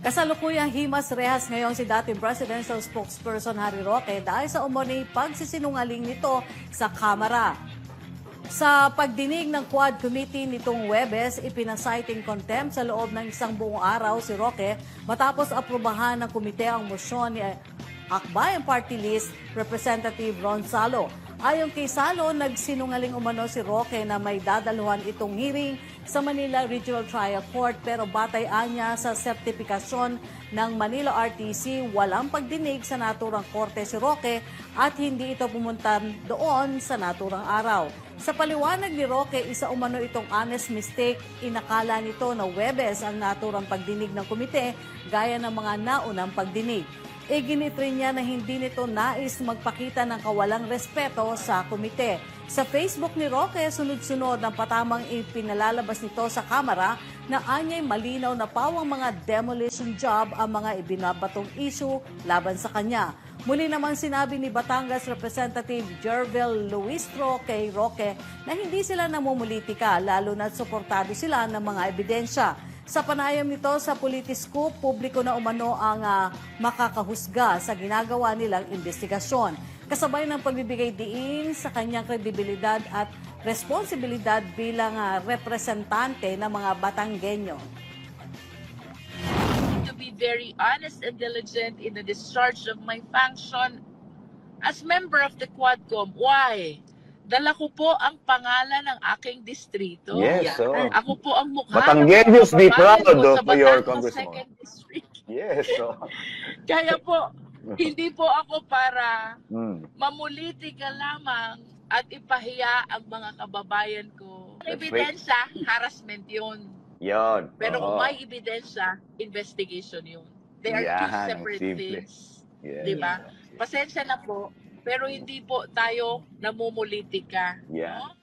Kasalukuyang himas rehas ngayon si dating presidential spokesperson Harry Roque dahil sa umano'y pagsisinungaling nito sa Kamara. Sa pagdinig ng Quad Committee nitong Webes, ipinasighting contempt sa loob ng isang buong araw si Roque matapos aprubahan ng komite ang mosyon ni Akbayan Party List Representative Ron Salo. Ayon kay Salo, nagsinungaling umano si Roque na may dadaluhan itong hearing sa Manila Regional Trial Court pero batay anya sa sertifikasyon ng Manila RTC, walang pagdinig sa naturang korte si Roque at hindi ito pumunta doon sa naturang araw. Sa paliwanag ni Roque, isa umano itong honest mistake. Inakala nito na Webes ang naturang pagdinig ng komite gaya ng mga naunang pagdinig. Iginit rin niya na hindi nito nais magpakita ng kawalang respeto sa komite. Sa Facebook ni Roque, sunod-sunod ng patamang ipinalalabas nito sa kamera na anyay malinaw na pawang mga demolition job ang mga ibinabatong issue laban sa kanya. Muli naman sinabi ni Batangas Representative Jervil Luistro kay Roque na hindi sila namumulitika lalo na suportado sila ng mga ebidensya. Sa panayam nito sa Politiscoop, publiko na umano ang ah, makakahusga sa ginagawa nilang investigasyon. Kasabay ng pagbibigay diin sa kanyang kredibilidad at responsibilidad bilang ah, representante ng mga Batanggenyo. to be very honest and diligent in the discharge of my function as member of the Quadcom. Why? Dala ko po ang pangalan ng aking distrito. Yes, so Ako po ang mukha Batanggenyos be proud of your congressman. Second District. yes, so Kaya po, hindi po ako para mm, mamulitika lamang at ipahiya ang mga kababayan ko. That's right. Ebidensya, harassment yun. yon. Pero kung Oo. may ebidensya, investigation yun. They are two Yan, separate simple. things. Yes. Di ba? Pasensya na po, pero hindi po tayo namumulitika. Yeah. no?